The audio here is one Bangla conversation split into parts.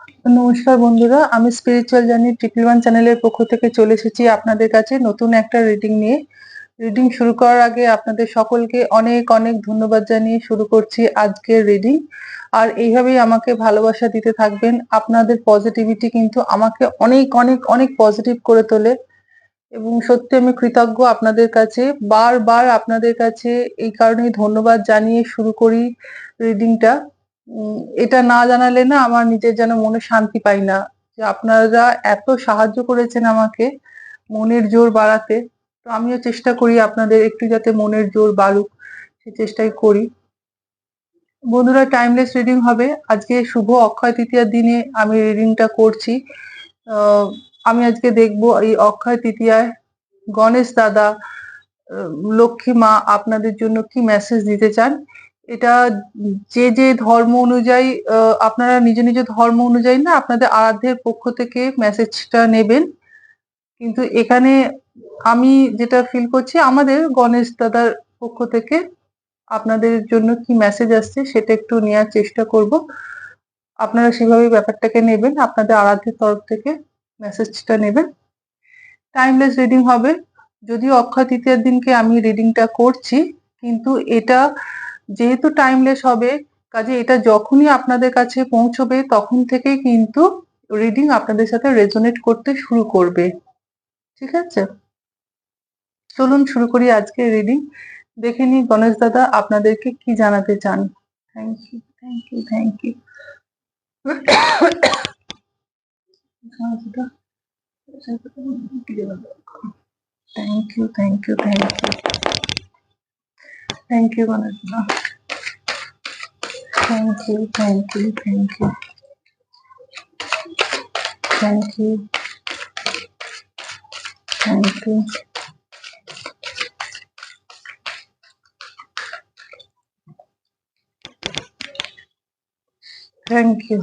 নমস্কার বন্ধুরা, আমি স্পিরিচুয়াল জার্নি ট্রিপল ওয়ান চ্যানেলের পক্ষ থেকে চলে এসেছি আপনাদের কাছে নতুন একটা রিডিং নিয়ে। রিডিং শুরু করার আগে আপনাদের সকলকে অনেক অনেক ধন্যবাদ জানিয়ে শুরু করছি আজকের রিডিং আর এইভাবেই আমাকে ভালোবাসা দিতে থাকবেন। আপনাদের পজিটিভিটি কিন্তু আমাকে অনেক অনেক অনেক পজিটিভ করে তোলে। এবং সত্যি আমি কৃতজ্ঞ আপনাদের কাছে। বারবার আপনাদের কাছে এই কারণেই ধন্যবাদ জানিয়ে শুরু করি রিডিংটা এটা না জানালে না আমার নিজের যেন মনে শান্তি পাই না। যে আপনারা এত সাহায্য করেছেন আমাকে মনের জোর বাড়াতে, তো আমিও চেষ্টা করি আপনাদের একটু যাতে মনের জোর বাড়ুক, সে চেষ্টাই করি। বন্ধুরা টাইমলেস রিডিং হবে। আজকে শুভ অক্ষয় তৃতীয়ার দিনে আমি রিডিংটা করছি। আমি আজকে দেখব এই অক্ষয় তৃতীয়ায় গণেশ দাদা লক্ষ্মী মা আপনাদের জন্য কি মেসেজ দিতে চান? এটা যে যে ধর্ম অনুযায়ী আপনারা নিজ নিজ ধর্ম অনুযায়ী না, আপনাদের আরাধ্যের পক্ষ থেকে মেসেজটা নেবেন। কিন্তু এখানে আমি যেটা ফিল করছি, আমাদের গণেশ দাদার পক্ষ থেকে আপনাদের জন্য কি মেসেজ আসছে সেটা একটু নেওয়ার চেষ্টা করব। আপনারা সেভাবে ব্যাপারটাকে নেবেন, আপনাদের আরাধ্যের তরফ থেকে মেসেজটা নেবেন। টাইমলেস রিডিং হবে। যদিও অক্ষয় তৃতীয়ার দিনকে আমি রিডিংটা করছি, কিন্তু এটা যেহেতু টাইমলেস হবে, কাজে এটা যখনই আপনাদের কাছে পৌঁছবে, তখন থেকেই কিন্তু রিডিং আপনাদের সাথে রেজোনেট করতে শুরু করবে। ঠিক আছে? চলুন শুরু করি আজকে রিডিং দেখে নিই গণেশ দাদা আপনাদেরকে কি জানাতে চান। Thank you thank you thank you thank you thank you thank you thank you Vanessa. thank you thank you thank you. Thank you. Thank you. Thank you.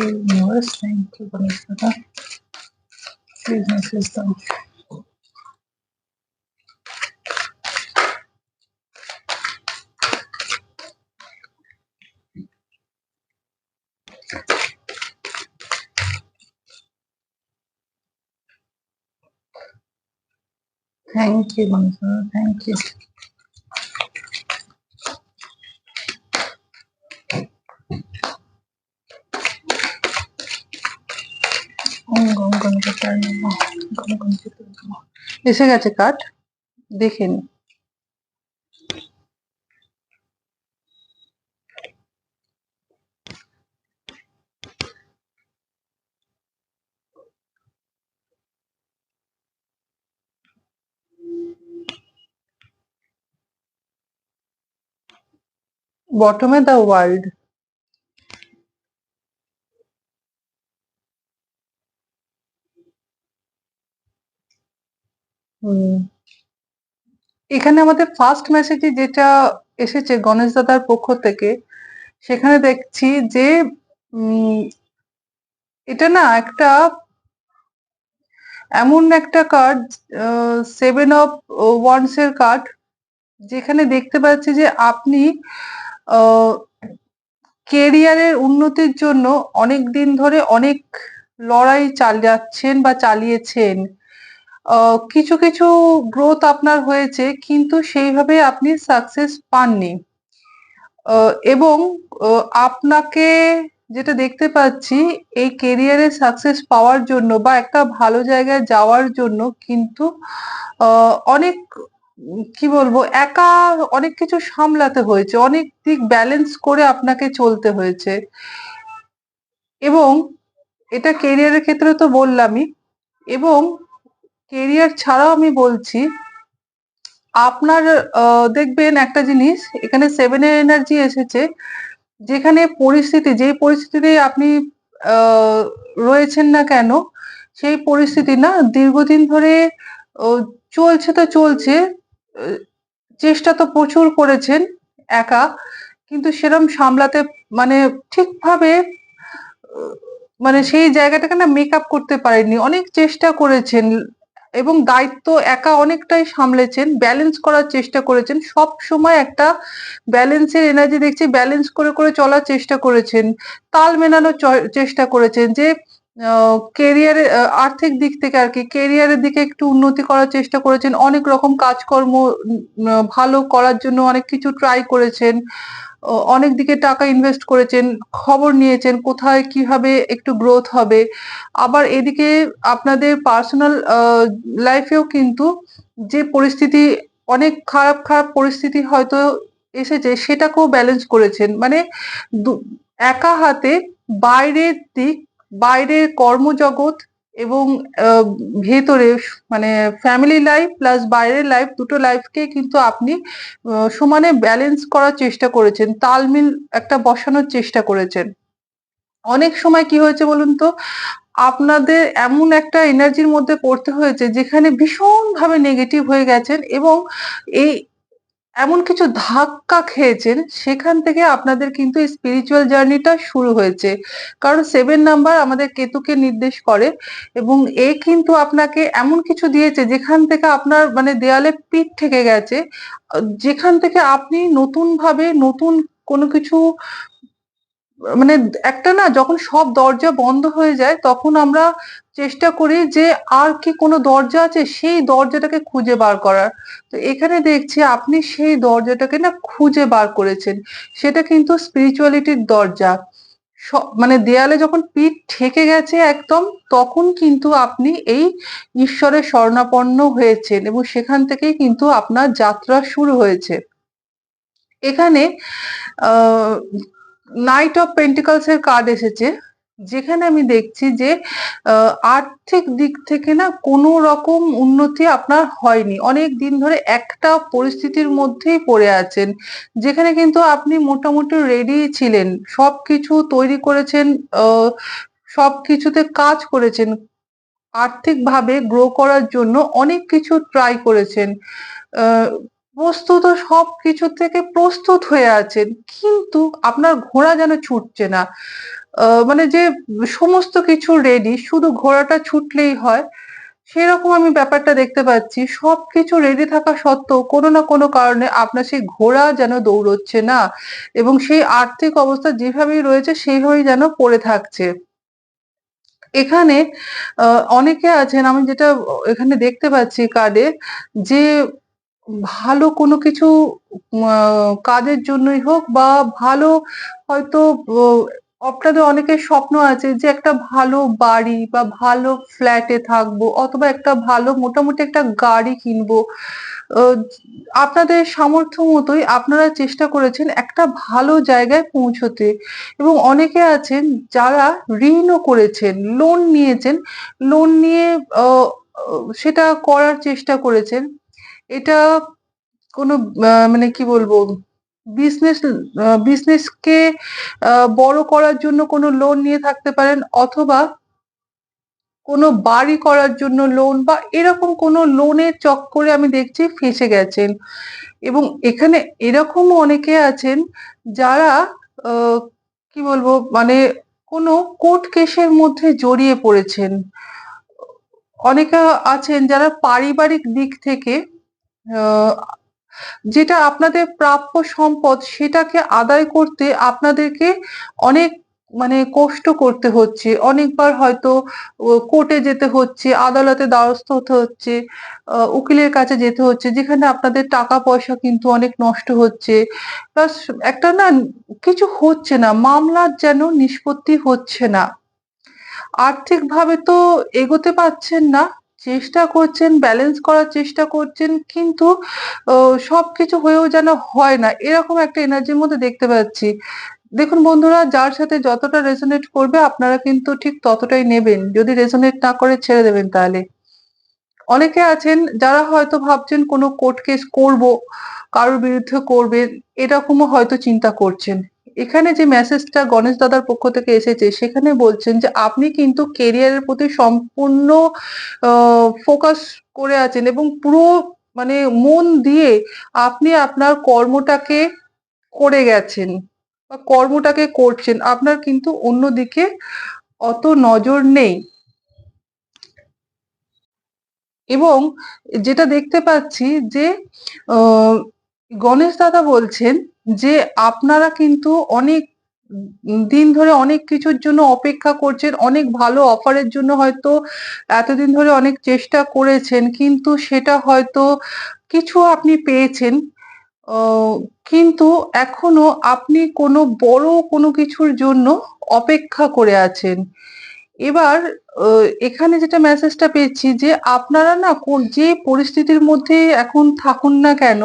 Nuevas 20 por esta acá. Business System. Thank you, Mansa. Thank you. এসে গেছে কাঠ দেখে নি। বটমে দ্য ওয়ার্ল্ড। হুম এখানে আমাদের ফার্স্ট মেসেজে যেটা এসেছে গণেশ দাদার পক্ষ থেকে, সেখানে দেখছি যে এটা না একটা এমন একটা কার্ড সেভেন অফ ওয়ান্স এর কার্ড যেখানে দেখতে পাচ্ছি যে আপনি কেরিয়ারের উন্নতির জন্য অনেক দিন ধরে অনেক লড়াই চালাচ্ছেন বা চালিয়েছেন। কিছু কিছু গ্রোথ আপনার হয়েছে, কিন্তু সেইভাবে আপনি সাকসেস পাননি। এবং আপনাকে যেটা দেখতে পাচ্ছি, এই কেরিয়ারে সাকসেস পাওয়ার জন্য বা একটা ভালো জায়গায় যাওয়ার জন্য কিন্তু অনেক, কি বলব, একা অনেক কিছু সামলাতে হয়েছে, অনেক দিক ব্যালেন্স করে আপনাকে চলতে হয়েছে। এবং, এটা কেরিয়ারের ক্ষেত্রে তো বললামই, এবং কেরিয়ার ছাড়াও আমি বলছি, আপনার দেখবেন একটা জিনিস, এখানে সেভেনের এনার্জি এসেছে, যেখানে পরিস্থিতি যেই পরিস্থিতিতে আপনি রয়েছেন না কেন, সেই পরিস্থিতি না দীর্ঘদিন ধরে চলছে তো চলছে, চেষ্টা তো প্রচুর করেছেন একা, কিন্তু সেরম সামলাতে মানে ঠিকভাবে মানে সেই জায়গাটাকে না মেকআপ করতে পারেননি। অনেক চেষ্টা করেছেন এবং দায়িত্ব একা অনেকটাই সামলেছেন। ব্যালেন্স করার চেষ্টা করেছেন। সব সময় একটা ব্যালেন্সের এনার্জি দেখছি ব্যালেন্স করে, করে চলার চেষ্টা করেছেন। তাল মেলানোর চেষ্টা করেছেন যে কেরিয়ারে আর্থিক দিক থেকে আরকি কেরিয়ারের দিকে একটু উন্নতি করার চেষ্টা করেছেন। অনেক রকম কাজকর্ম ভালো করার জন্য অনেক কিছু ট্রাই করেছেন। অনেক দিকে টাকা ইনভেস্ট করেছেন, খবর নিয়েছেন কোথায় কীভাবে একটু গ্রোথ হবে। আবার এদিকে আপনাদের পার্সোনাল লাইফেও কিন্তু যে পরিস্থিতি অনেক খারাপ, খারাপ পরিস্থিতি হয়তো এসেছে সেটাকেও ব্যালেন্স করেছেন। মানে একা হাতে বাইরের দিক, বাইরের কর্মজগৎ এবং ভেতরে মানে ফ্যামিলি লাইফ প্লাস বাইরের লাইফ দুটো লাইফকেই কিন্তু আপনি সমানে ব্যালেন্স করার চেষ্টা করেছেন। তালমিল একটা বসানোর চেষ্টা করেছেন। অনেক সময় কি হয়েছে বলুন তো? আপনাদের এমন একটা এনার্জির মধ্যে পড়তে হয়েছে যেখানে ভীষণভাবে নেগেটিভ হয়ে গেছেন এবং এই এমন কিছু ধাক্কা খেয়েছেন, সেখান থেকে আপনাদের কিন্তু স্পিরিচুয়াল জার্নিটা শুরু হয়েছে। কারণ সেভেন নাম্বার আমাদের কেতুকে নির্দেশ করে এবং এ কিন্তু আপনাকে এমন কিছু দিয়েছে যেখান থেকে আপনার মানে দেয়ালে পিঠ থেকে গেছে। যেখান থেকে আপনি নতুনভাবে নতুন কোনো কিছু মানে একটা না যখন সব দরজা বন্ধ হয়ে যায়, তখন আমরা চেষ্টা করি যে আর কি কোনো দরজা আছে, সেই দরজাটাকে খুঁজে বার করার। তো এখানে দেখছি আপনি সেই দরজাটাকে না খুঁজে বার করেছেন। সেটা কিন্তু স্পিরিচুয়ালিটির দরজা। মানে দেয়ালে যখন পিঠ ঠেকে গেছে একদম, তখন কিন্তু আপনি এই ঈশ্বরের শরণাপন্ন হয়েছেন এবং সেখান থেকেই কিন্তু আপনার যাত্রা শুরু হয়েছে। এখানে নাইট অফ পেন্টিকলস এর কার্ড এসেছে। যেখানে আমি দেখছি যে আর্থিক দিক থেকে না কোনো রকম উন্নতি আপনার হয়নি। অনেক দিন ধরে একটা পরিস্থিতির মধ্যেই পড়ে আছেন। যেখানে কিন্তু আপনি মোটামুটি রেডি ছিলেন। সব কিছু তৈরি করেছেন, সব কিছুতে কাজ করেছেন। আর্থিকভাবে গ্রো করার জন্য অনেক কিছু ট্রাই করেছেন। বস্তুত সবকিছু থেকে প্রস্তুত হয়ে আছেন। কিন্তু আপনার ঘোড়া যেন ছুটছে না। মানে যে সমস্ত কিছু রেডি শুধু ঘোড়াটা ছুটলেই হয়, সেরকম আমি ব্যাপারটা দেখতে পাচ্ছি। সবকিছু রেডি থাকা সত্ত্বেও কোনো না কোনো কারণে আপনার সেই ঘোড়া যেন দৌড়চ্ছে না এবং সেই আর্থিক অবস্থা যেভাবেই রয়েছে সেইভাবেই যেন পড়ে থাকছে। এখানে অনেকে আছেন আমি যেটা এখানে দেখতে পাচ্ছি কার্ডে যে ভালো কোনো কিছু কাজের জন্যই হোক বা ভালো হয়তো আপনাদের অনেকের স্বপ্ন আছে যে একটা ভালো বাড়ি বা ভালো ফ্ল্যাটে থাকব অথবা একটা ভালো মোটামুটি একটা গাড়ি কিনবো। আপনাদের সামর্থ্য মতোই আপনারা চেষ্টা করেছেন একটা ভালো জায়গায় পৌঁছতে এবং অনেকে আছেন যারা ঋণও করেছেন, লোন নিয়েছেন। লোন নিয়ে সেটা করার চেষ্টা করেছেন। এটা কোনো মানে কি বলব? বিজনেস বিজনেসকে বড় করার জন্য কোনো লোন নিয়ে থাকতে পারেন অথবা কোনো বাড়ি করার জন্য লোন বা এরকম কোনো লোনের চক্করে আমি দেখছি ফেঁসে গেছেন। এবং এখানে এরকমও অনেকে আছেন যারা কি বলব? মানে কোনো কোর্ট কেসের মধ্যে জড়িয়ে পড়েছেন। অনেকে আছেন যারা পারিবারিক দিক থেকে যেটা আপনাদের প্রাপ্য সম্পদ সেটাকে আদায় করতে আপনাদেরকে অনেক মানে কষ্ট করতে হচ্ছে। অনেকবার হয়তো কোর্টে যেতে হচ্ছে, আদালতে দ্বারস্থ হতে হচ্ছে, উকিলের কাছে যেতে হচ্ছে যেখানে আপনাদের টাকা-পয়সা কিন্তু অনেক নষ্ট হচ্ছে। প্লাস একটা না কিছু হচ্ছে না। মামলার যেন নিষ্পত্তি হচ্ছে না। আর্থিকভাবে তো এগোতে পারছেন না। চেষ্টা করছেন, ব্যালেন্স করার চেষ্টা করছেন কিন্তু ও সবকিছু হয়েও যেন হয় না। এরকম একটা এনার্জির মধ্যে দেখতে পাচ্ছি। দেখুন বন্ধুরা যার সাথে যতটা রেজোনেট করবে আপনারা কিন্তু ঠিক ততটাই নেবেন। যদি রেজোনেট না করে ছেড়ে দেবেন তাহলে। অনেকে আছেন যারা হয়তো ভাবছেন কোনো কোর্ট কেস করব, কারোর বিরুদ্ধে করবেন, এরকমও হয়তো চিন্তা করছেন। এখানে যে মেসেজটা গণেশ দাদার পক্ষ থেকে এসেছে, সেখানে বলছেন যে, আপনি কিন্তু কেরিয়ারের প্রতি সম্পূর্ণ ফোকাস করে আছেন এবং পুরো মানে মন দিয়ে আপনি আপনার কর্মটাকে করে গেছেন বা কর্মটাকে করছেন। আপনার কিন্তু অন্যদিকে অত নজর নেই এবং যেটা দেখতে পাচ্ছি যে গণেশ দাদা বলছেন যে আপনারা কিন্তু অনেক দিন ধরে অনেক কিছুর জন্য অপেক্ষা করছেন, অনেক ভালো অফারের জন্য হয়তো এতদিন ধরে অনেক চেষ্টা করেছেন, কিন্তু সেটা হয়তো কিছু আপনি পেয়েছেন। কিন্তু এখনও আপনি কোনো বড় কোনো কিছুর জন্য অপেক্ষা করে আছেন। এবার এখানে যেটা মেসেজটা পেয়েছি যে আপনারা না যে পরিস্থিতির মধ্যে এখন থাকুন না কেন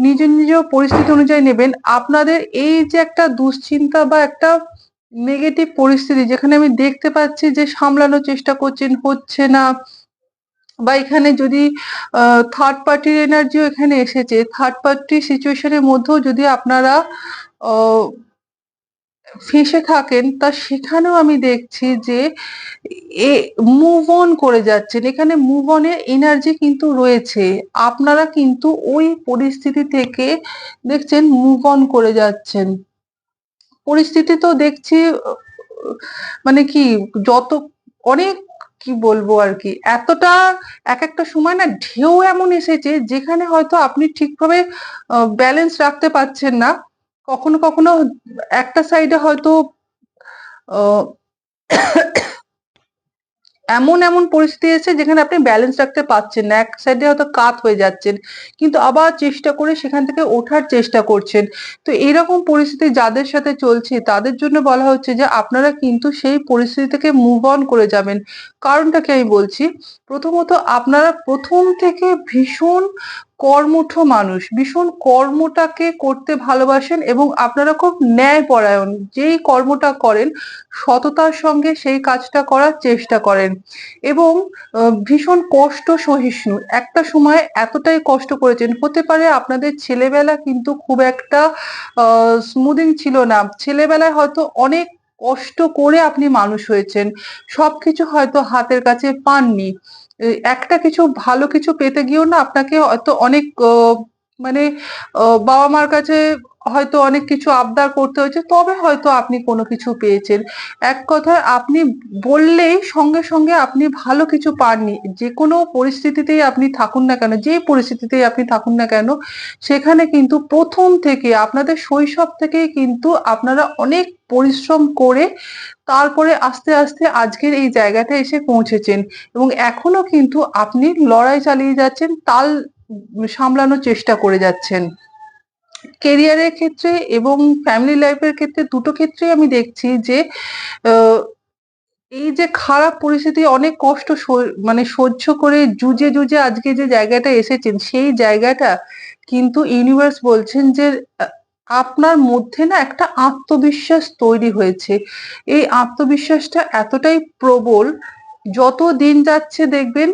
নিজ নিজ পরিস্থিতি অনুযায়ী নেবেন। আপনাদের এই যে একটা দুশ্চিন্তা বা একটা নেগেটিভ পরিস্থিতি, যেখানে আমি দেখতে পাচ্ছি যে সামলানোর চেষ্টা করছেন, হচ্ছে না, বা এখানে যদি থার্ড পার্টির এনার্জিও এখানে এসেছে থার্ড পার্টি সিচুয়েশনের মধ্যেও যদি আপনারা ফেঁসে থাকেন, তা সেখানেও আমি দেখছি যে এ মুভ অন করে যাচ্ছেন। এখানে মুভ অনের এনার্জি কিন্তু রয়েছে। আপনারা কিন্তু ওই পরিস্থিতি থেকে দেখছেন মুভ অন করে যাচ্ছেন। পরিস্থিতি তো দেখছি মানে কি যত, অনেক কি বলব আর কি, এতটা এক একটা সময় না ঢেউ এমন এসেছে যেখানে হয়তো আপনি ঠিকভাবে ব্যালেন্স রাখতে পারছেন না। কখনো কখনো একটা সাইডে হয়তো এমন এমন পরিস্থিতি এসেছে যেখানে আপনি ব্যালেন্স রাখতে পারছেন না। এক সাইডে হয়তো কাত হয়ে যাচ্ছেন, কিন্তু আবার চেষ্টা করে সেখান থেকে ওঠার চেষ্টা করছেন। তো এরকম পরিস্থিতি যাদের সাথে চলছে, তাদের জন্য বলা হচ্ছে যে আপনারা কিন্তু সেই পরিস্থিতি থেকে মুভ অন করে যাবেন। কারণটাকে আমি বলছি, প্রথমত আপনারা প্রথম থেকে ভীষণ কর্মঠ মানুষ, ভীষণ কর্মটাকে করতে ভালোবাসেন এবং আপনারা খুব ন্যায়পরায়ণ, যেই কর্মটা করেন, সততার সঙ্গে সেই কাজটা করার চেষ্টা করেন এবং ভীষণ কষ্ট সহিষ্ণু। একটা সময় এতটাই কষ্ট করেছেন, হতে পারে আপনাদের ছেলেবেলা কিন্তু খুব একটা স্মুদিং ছিল না। ছেলেবেলায় হয়তো অনেক কষ্ট করে আপনি মানুষ হয়েছেন, সবকিছু হয়তো হাতের কাছে পাননি। একটা কিছু ভালো কিছু পেতে গিয়েও না আপনাকে হয়তো অনেক মানে বাবা মার কাছে হয়তো অনেক কিছু আবদার করতে হয়েছে, তবে হয়তো আপনি কোনো কিছু পেয়েছেন। এক কথায় আপনি বললেই সঙ্গে সঙ্গে আপনি ভালো কিছু পাননি। যে কোনো পরিস্থিতিতেই আপনি থাকুন না কেন, যে পরিস্থিতিতেই আপনি থাকুন না কেন, সেখানে কিন্তু প্রথম থেকে আপনাদের শৈশব থেকেই কিন্তু আপনারা অনেক পরিশ্রম করে তারপরে আস্তে আস্তে আজকের এই জায়গাটা এসে পৌঁছেছেন। এবং এখনও কিন্তু আপনি লড়াই চালিয়ে যাচ্ছেন, তাল সামলানোর চেষ্টা করে যাচ্ছেন। কেরিয়ারের ক্ষেত্রে এবং ফ্যামিলি লাইফের ক্ষেত্রে দুটো ক্ষেত্রেই আমি দেখছি যে এই যে খারাপ পরিস্থিতি, অনেক কষ্ট মানে সহ্য করে জুজে জুজে আজকে যে জায়গাটা এসেছেন, সেই জায়গাটা কিন্তু ইউনিভার্স বলছেন যে আপনার মধ্যে না একটা আত্মবিশ্বাস তৈরি হয়েছে। এই আত্মবিশ্বাসটা এতটাই প্রবল, যত দিন যাচ্ছে দেখবেন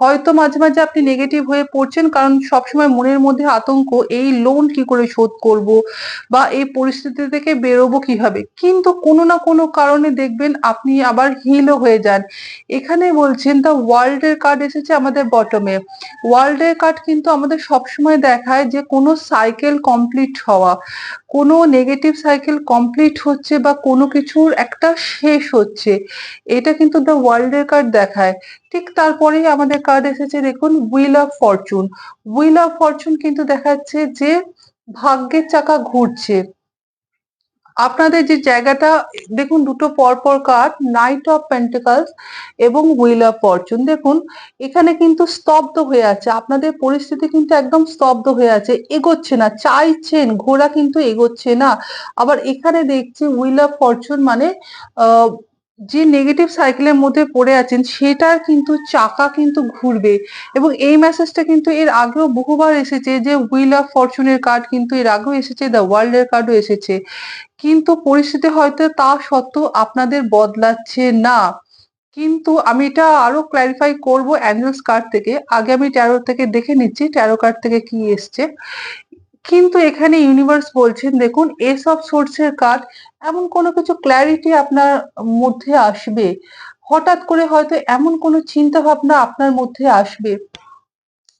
হয়তো মাঝে মাঝে আপনি নেগেটিভ হয়ে পড়ছেন, কারণ সবসময় মনের মধ্যে আতঙ্ক, এই লোন কি করে শোধ করব বা এই পরিস্থিতি থেকে বেরোবো কীভাবে? কিন্তু কোনো না কোনো কারণে দেখবেন আপনি আবার হিলও হয়ে যান। এখানে বলছেন দ্য ওয়ার্ল্ড এর কার্ড এসেছে আমাদের বটমে ওয়ার্ল্ড এর কার্ড কিন্তু আমাদের সবসময় দেখায় যে কোনো সাইকেল কমপ্লিট হওয়া। কোনো নেগেটিভ সাইকেল কমপ্লিট হচ্ছে বা কোনো কিছুর একটা শেষ হচ্ছে। এটা কিন্তু দ্য ওয়ার্ল্ড এর কার্ড দেখায়। ঠিক তারপরেই আমাদের কার্ড এসেছে, দেখুন wheel of fortune wheel of fortune কিন্তু দেখাচ্ছে যে ভাগ্যের চাকা ঘুরছে। আপনাদের যে জায়গাটা, দেখুন, দুটো পরপর কার্ড নাইট অফ পেন্টিকালস এবং হুইল অফ ফরচুন দেখুন, এখানে কিন্তু স্তব্ধ হয়ে আছে। আপনাদের পরিস্থিতি কিন্তু একদম স্তব্ধ হয়ে আছে। এগোচ্ছে না, চাইছেন, ঘোড়া কিন্তু এগোচ্ছে না। আবার এখানে দেখছি হুইল অফ ফরচুন মানে আহ যে নেগেটিভ সাইকেলের মধ্যে পড়ে আছেন, সেটার কিন্তু চাকা কিন্তু ঘুরবে। এবং এই মেসেজটা কিন্তু এর আগেও বহুবার এসেছে যে হুইল অফ ফরচুনের কার্ড কিন্তু এর আগেও এসেছে দ্য ওয়ার্ল্ড এর কার্ডও এসেছে। কিন্তু পরিস্থিতি হয়তো তা সত্ত্বেও আপনাদের বদলাচ্ছে না। কিন্তু আমি এটা আরও ক্ল্যারিফাই করব অ্যাঞ্জেলস কার্ড থেকে। আগে আমি ট্যারো থেকে দেখে নিচ্ছি ট্যারো কার্ড থেকে কি এসছে। কিন্তু এখানে ইউনিভার্স বলছেন, দেখুন এস অফ সোর্সের কাজ এমন কোনো কিছু ক্ল্যারিটি আপনার মধ্যে আসবে। হঠাৎ করে হয়তো এমন কোনো চিন্তা ভাবনা আপনার মধ্যে আসবে।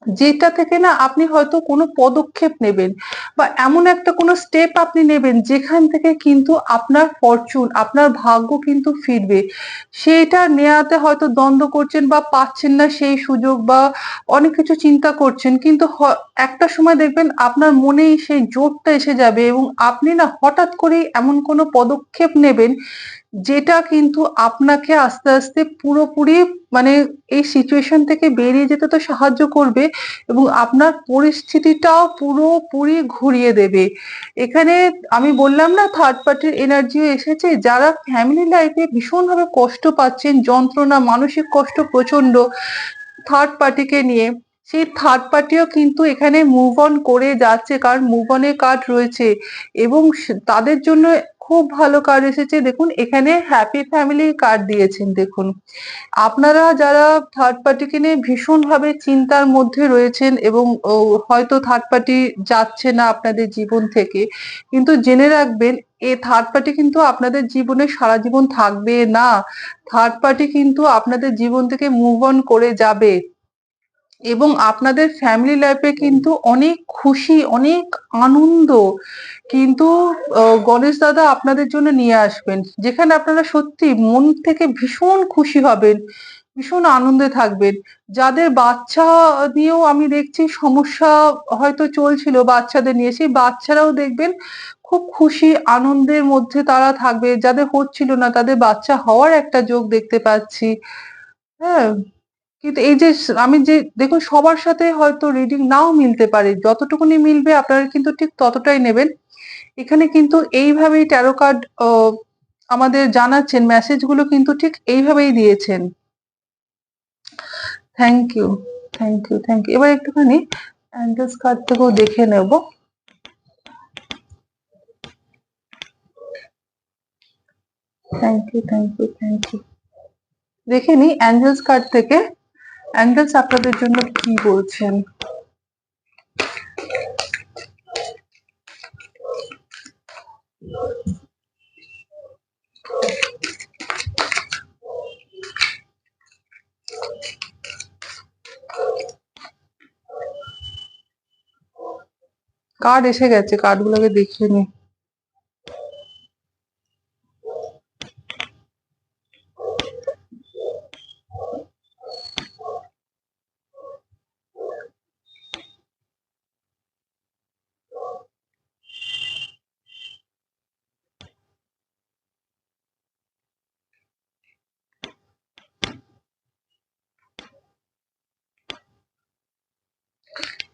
যেটা থেকে না আপনি হয়তো কোনো পদক্ষেপ নেবেন বা এমন একটা কোনো স্টেপ আপনি নেবেন যেখান থেকে কিন্তু আপনার ফরচুন আপনার ভাগ্য কিন্তু ফিরবে। সেইটা নেয়াতে হয়তো দ্বন্দ্ব করছেন বা পাচ্ছেন না সেই সুযোগ বা অনেক কিছু চিন্তা করছেন, কিন্তু একটা সময় দেখবেন আপনার মনেই সেই জোরটা এসে যাবে এবং আপনি না হঠাৎ করেই এমন কোনো পদক্ষেপ নেবেন যেটা কিন্তু আপনাকে আস্তে আস্তে পুরোপুরি মানে এই সিচুয়েশন থেকে বেরিয়ে যেতে তো সাহায্য করবে এবং আপনার পরিস্থিতিটাও পুরোপুরি ঘুরিয়ে দেবে। এখানে আমি বললাম না থার্ড পার্টির এনার্জিও এসেছে, যারা ফ্যামিলি লাইফে ভীষণভাবে কষ্ট পাচ্ছেন, যন্ত্রণা, মানসিক কষ্ট প্রচণ্ড থার্ড পার্টিকে নিয়ে, সেই থার্ড পার্টিও কিন্তু এখানে মুভ অন করে যাচ্ছে, কারণ মুভ অনের কার্ড রয়েছে এবং তাদের জন্য খুব ভালো কার্ড এসেছে। দেখুন, এখানে হ্যাপি ফ্যামিলি কার্ড দিয়েছেন, দেখুন। আপনারা যারা থার্ড পার্টিকে নিয়ে ভীষণভাবে চিন্তার মধ্যে রয়েছেন এবং হয়তো থার্ড পার্টি যাচ্ছে না আপনাদের জীবন থেকে, কিন্তু জেনে রাখবেন, এ থার্ড পার্টি কিন্তু আপনাদের জীবনে সারা জীবন থাকবে না। থার্ড পার্টি কিন্তু আপনাদের জীবন থেকে মুভ অন করে যাবে। এবং আপনাদের ফ্যামিলি লাইফে কিন্তু অনেক খুশি, অনেক আনন্দ। কিন্তু গণেশ দাদা আপনাদের জন্য নিয়ে আসবেন। যেখানে আপনারা সত্যি মন থেকে ভীষণ খুশি হবেন, ভীষণ আনন্দে থাকবেন। যাদের বাচ্চা নিয়েও আমি দেখছি সমস্যা হয়তো চলছিল বাচ্চাদের নিয়ে, সেই বাচ্চারাও দেখবেন খুব খুশি, আনন্দের মধ্যে তারা থাকবে। যাদের হচ্ছিল না, তাদের বাচ্চা হওয়ার একটা যোগ দেখতে পাচ্ছি। হ্যাঁ। কিন্তু এই যে আমি যে, দেখুন, সবার সাথে হয়তো রিডিং নাও মিলতে পারে। যতটুকুনি মিলবে আপনারা কিন্তু ঠিক ততটাই নেবেন। এখানে কিন্তু এইভাবেই ট্যারো কার্ড আমাদের জানাচ্ছেন মেসেজগুলো কিন্তু ঠিক এইভাবেই দিয়েছেন। Thank you thank you thank you এবার একটুখানি অ্যাঞ্জেলস কার্ড থেকেও দেখে নেব। Thank you thank you thank you দেখে নি অ্যাঞ্জেলস কার্ড থেকে। অ্যাঞ্জেলস আপনাদের জন্য কি বলছেন? কার্ড এসে গেছে কার্ডগুলোকে দেখিয়ে নি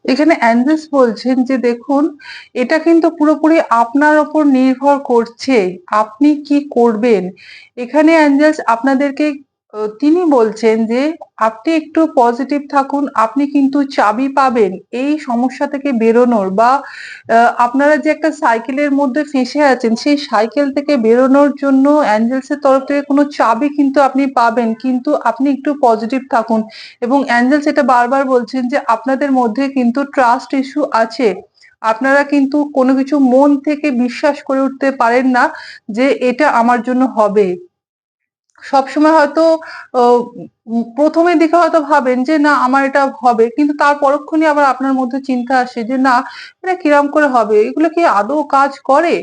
এখানে অ্যান্ড্রেস বলছেন যে, দেখুন, এটা কিন্তু পুরোপুরি আপনার ওপর নির্ভর করছে। আপনি কি করবেন? এখানে অ্যাঞ্জেলস আপনাদেরকে তিনি বলছেন যে, আপনি একটু পজিটিভ থাকুন, আপনি কিন্তু চাবি পাবেন এই সমস্যা থেকে বেরোনোর বা আপনারা যে একটা সাইকেলের মধ্যে ফেঁসে আছেন, সেই সাইকেল থেকে বেরোনোর জন্য অ্যাঞ্জেলসের তরফ থেকে কোনো চাবি কিন্তু আপনি পাবেন, কিন্তু আপনি একটু পজিটিভ থাকুন। এবং অ্যাঞ্জেলস এটা বারবার বলছেন যে, আপনাদের মধ্যে কিন্তু ট্রাস্ট ইস্যু আছে। আপনারা কিন্তু কোনো কিছু মন থেকে বিশ্বাস করে উঠতে পারেন না যে, এটা আমার জন্য হবে। সবসময় হয়তো প্রথমের দিকে হয়তো ভাবেন যে, না, আমার এটা হবে। কিন্তু তার পরক্ষণই আবার আপনার মধ্যে চিন্তা আসে যে, না, এটা কিরাম করে হবে? এগুলো কি আদৌ কাজ করে?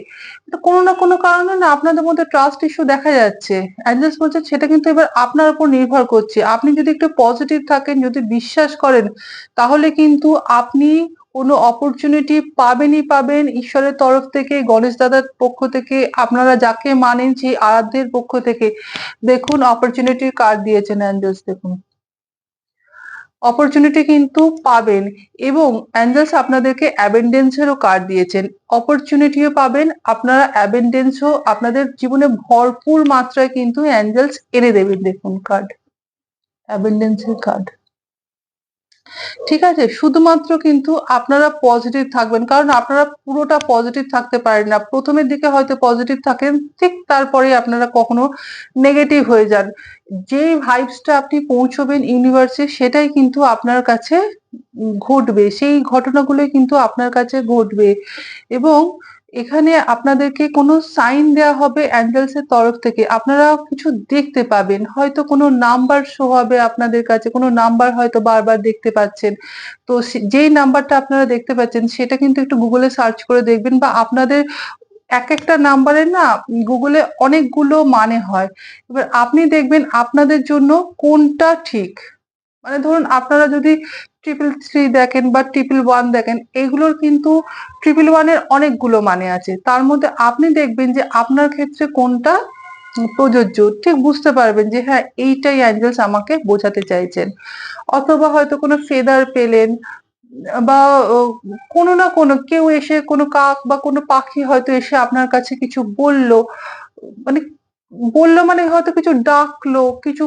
কোনো না কোনো কারণে না আপনাদের মধ্যে ট্রাস্ট ইস্যু দেখা যাচ্ছে। অ্যাডজাস্ট বলছে, সেটা কিন্তু এবার আপনার উপর নির্ভর করছে। আপনি যদি একটু পজিটিভ থাকেন, যদি বিশ্বাস করেন, তাহলে কিন্তু আপনি কোনো অপরচুনিটি পাবেনই পাবেন। ঈশ্বরের তরফ থেকে, গণেশ দাদার পক্ষ থেকে, আপনারা যাকে মানেন সেই আরাধ্যের পক্ষ থেকে। দেখুন অপরচুনিটির কার্ড দিয়েছেন অ্যাঞ্জেলস, দেখুন। অপরচুনিটি কিন্তু পাবেন এবং অ্যাঞ্জেলস আপনাদেরকে অ্যাবেন্ডেন্সেরও কার্ড দিয়েছেন। অপরচুনিটিও পাবেন, আপনারা অ্যাবেন্ডেন্সও আপনাদের জীবনে ভরপুর মাত্রায় কিন্তু অ্যাঞ্জেলস এনে দেবেন, দেখুন কার্ড অ্যাবেন্ডেন্সের কার্ড ঠিক আছে? শুধুমাত্র কিন্তু আপনারা পজিটিভ থাকবেন। কারণ আপনারা পুরোটা পজিটিভ থাকতে পারেন না। প্রথমের দিকে হয়তো পজিটিভ থাকেন, ঠিক তারপরে আপনারা কখনো নেগেটিভ হয়ে যান। যেই ভাইবসটা আপনি পৌঁছবেন ইউনিভার্সে সেটাই কিন্তু আপনার কাছে ঘটবে। সেই ঘটনাগুলোই কিন্তু আপনার কাছে ঘটবে। এবং এখানে আপনাদেরকে কোনো সাইন দেওয়া হবে অ্যাঞ্জেলস এর তরফ থেকে। আপনারা কিছু দেখতে পাবেন। হয়তো কোনো নাম্বার শো হবে আপনাদের কাছে। কোনো নাম্বার হয়তো বারবার দেখতে পাচ্ছেন। তো যেই নাম্বারটা আপনারা দেখতে পাচ্ছেন, সেটা কিন্তু একটু গুগলে সার্চ করে দেখবেন বা আপনাদের এক একটা নাম্বারের না গুগলে অনেকগুলো মানে হয়। এবার আপনি দেখবেন আপনাদের জন্য কোনটা ঠিক? মানে ধরুন আপনারা যদি ট্রিপল থ্রি দেখেন বা ট্রিপল ওয়ান দেখেন, এগুলোর কিন্তু ট্রিপল ওয়ানের অনেকগুলো মানে আছে। তার মধ্যে আপনি দেখবেন যে আপনার ক্ষেত্রে কোনটা প্রযোজ্য, ঠিক বুঝতে পারবেন যে হ্যাঁ এইটাই অ্যাঞ্জেলস আমাকে বোঝাতে চাইছেন। অথবা হয়তো কোনো ফেদার পেলেন বা কোনো না কোনো কেউ এসে কোনো কাক বা কোনো পাখি হয়তো এসে আপনার কাছে কিছু বলল মানে বলল মানে হয়তো কিছু ডাকলো, কিছু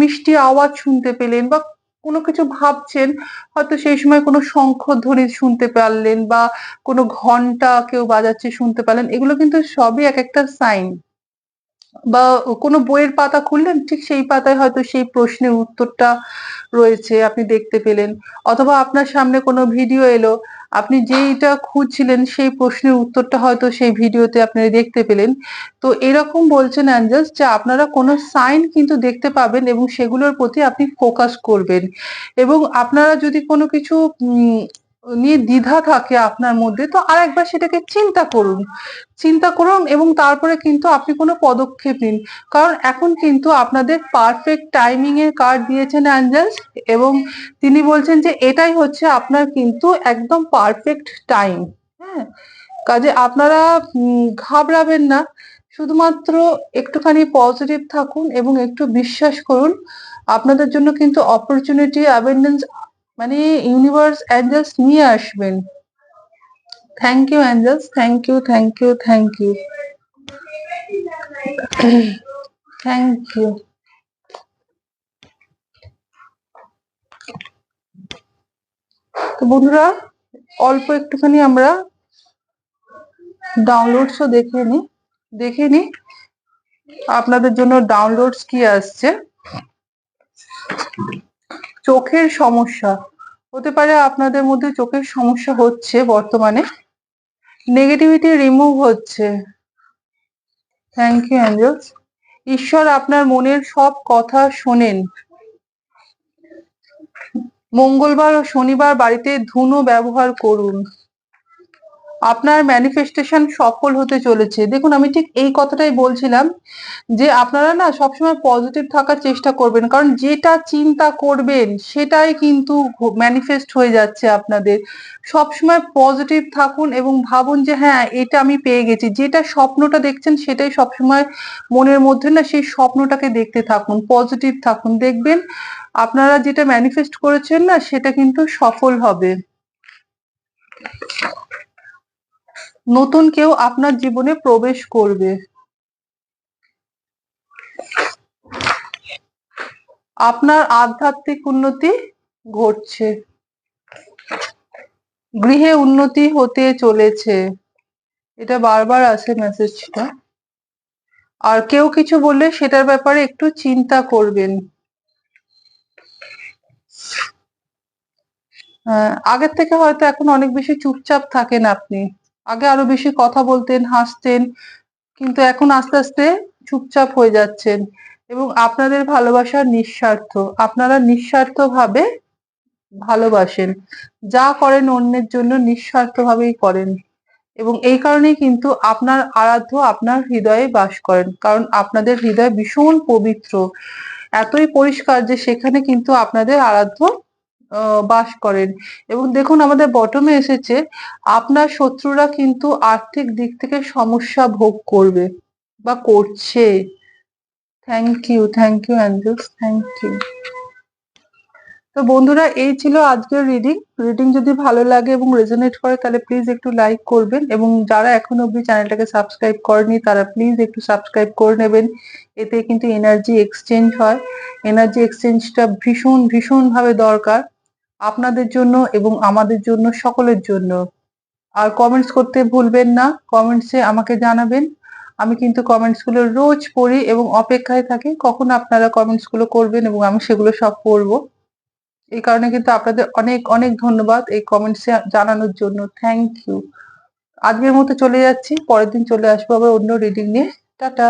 মিষ্টি আওয়াজ শুনতে পেলেন বা কোনো কিছু ভাবছেন, হয়তো সেই সময় কোনো শঙ্খধ্বনি শুনতে পারলেন বা কোনো ঘণ্টা কেউ বাজাচ্ছে শুনতে পারলেন, এগুলো কিন্তু সবই এক একটা সাইন। বা কোনো বইয়ের পাতা খুললেন? ঠিক সেই পাতায় হয়তো সেই প্রশ্নের উত্তরটা রয়েছে, আপনি দেখতে পেলেন। অথবা আপনার সামনে কোনো ভিডিও এলো, আপনি যেইটা খুঁজছিলেন সেই প্রশ্নের উত্তরটা হয়তো সেই ভিডিওতে আপনি দেখতে পেলেন। তো এরকম বলছেন অ্যাঞ্জেলস যে আপনারা কোনো সাইন কিন্তু দেখতে পাবেন এবং সেগুলোর প্রতি আপনি ফোকাস করবেন। এবং আপনারা যদি কোনো কিছু নিয়ে দ্বিধা থাকে আপনার মধ্যে, তো আরেকবার সেটাকে চিন্তা করুন। চিন্তা করুন এবং তারপরে কিন্তু আপনি কোনো পদক্ষেপ নিন। কারণ এখন কিন্তু আপনাদের পারফেক্ট টাইমিং এর কার্ড দিয়েছেন অ্যাঞ্জেলস এবং তিনি বলছেন যে এটাই হচ্ছে আপনার কিন্তু একদম পারফেক্ট টাইম হ্যাঁ কাজে আপনারা ঘাবড়াবেন না। শুধুমাত্র একটুখানি পজিটিভ থাকুন এবং একটু বিশ্বাস করুন। আপনাদের জন্য কিন্তু অপরচুনিটি অ্যাবেন্ডেন্স মানে ইউনিভার্স অ্যাঞ্জেলস নিয়ে আসবেন। Thank you angels thank you thank you thank you thank you তো বন্ধুরা, অল্প একটুখানি আমরা ডাউনলোডসও দেখে নি। দেখে নি। আপনাদের জন্য ডাউনলোডস কি আসছে? চোখের সমস্যা। হতে পারে আপনাদের মধ্যে চোখের সমস্যা হচ্ছে বর্তমানে। নেগেটিভিটি রিমুভ হচ্ছে। থ্যাংক ইউ অ্যাঞ্জেলস ঈশ্বর আপনার মনের সব কথা শোনেন। মঙ্গলবার ও শনিবার বাড়িতে ধুনো ব্যবহার করুন। আপনার ম্যানিফেস্টেশন সফল হতে চলেছে। দেখুন, আমি ঠিক এই কথাটাই বলছিলাম যে আপনারা না সবসময় পজিটিভ থাকার চেষ্টা করবেন, কারণ যেটা চিন্তা করবেন সেটাই কিন্তু ম্যানিফেস্ট হয়ে যাচ্ছে আপনাদের। সবসময় পজিটিভ থাকুন এবং ভাবুন যে হ্যাঁ এটা আমি পেয়ে গেছি। যেটা স্বপ্নটা দেখছেন সেটাই সবসময় মনের মধ্যে না সেই স্বপ্নটাকে দেখতে থাকুন পজিটিভ থাকুন। দেখবেন আপনারা যেটা ম্যানিফেস্ট করেছেন না সেটা কিন্তু সফল হবে। নতুন কেউ আপনার জীবনে প্রবেশ করবে। আপনার আধ্যাত্মিক উন্নতি ঘটছে। গৃহে উন্নতি হতে চলেছে। এটা বারবার আসে মেসেজটা আর কেউ কিছু বললে সেটার ব্যাপারে একটু চিন্তা করবেন। হ্যাঁ, আগের থেকে হয়তো এখন অনেক বেশি চুপচাপ থাকেন আপনি। আগে আরও বেশি কথা বলতেন, হাসতেন, কিন্তু এখন আস্তে আস্তে চুপচাপ হয়ে যাচ্ছেন। এবং আপনাদের ভালোবাসা নিঃস্বার্থ। আপনারা নিঃস্বার্থ ভাবে ভালোবাসেন। যা করেন অন্যের জন্য নিঃস্বার্থ ভাবেই করেন। এবং এই কারণেই কিন্তু আপনার আরাধ্য আপনার হৃদয়ে বাস করেন। কারণ আপনাদের হৃদয় ভীষণ পবিত্র। এতই পরিষ্কার যে সেখানে কিন্তু আপনাদের আরাধ্য বাস করেন। এবং দেখুন, আমাদের বটমে এসেছে, আপনার শত্রুরা কিন্তু আর্থিক দিক থেকে সমস্যা ভোগ করবে বা করছে। Thank you thank you angels thank you তো বন্ধুরা, এই ছিল আজকের রিডিং রিডিং যদি ভালো লাগে এবং রেজোনেট করে, তাহলে প্লিজ একটু লাইক করবেন। এবং যারা এখন অবধি চ্যানেলটাকে সাবস্ক্রাইব করেনি তারা প্লিজ একটু সাবস্ক্রাইব করে নেবেন। এতে কিন্তু এনার্জি এক্সচেঞ্জ হয়। এনার্জি এক্সচেঞ্জটা ভীষণ ভীষণ ভাবে দরকার। আপনাদের জন্য এবং আমাদের জন্য, সকলের জন্য। আর কমেন্টস করতে ভুলবেন না। কমেন্টসে আমাকে জানাবেন। আমি কিন্তু কমেন্টসগুলো রোজ পড়ি এবং অপেক্ষায় থাকি কখন আপনারা কমেন্টসগুলো করবেন এবং আমি সেগুলো সব পড়ব। এই কারণে কিন্তু আপনাদের অনেক অনেক ধন্যবাদ এই কমেন্টসে জানানোর জন্য। থ্যাংক ইউ আজকের মতো চলে যাচ্ছি। পরের দিন চলে আসব আবার অন্য রিডিং নিয়ে। টাটা।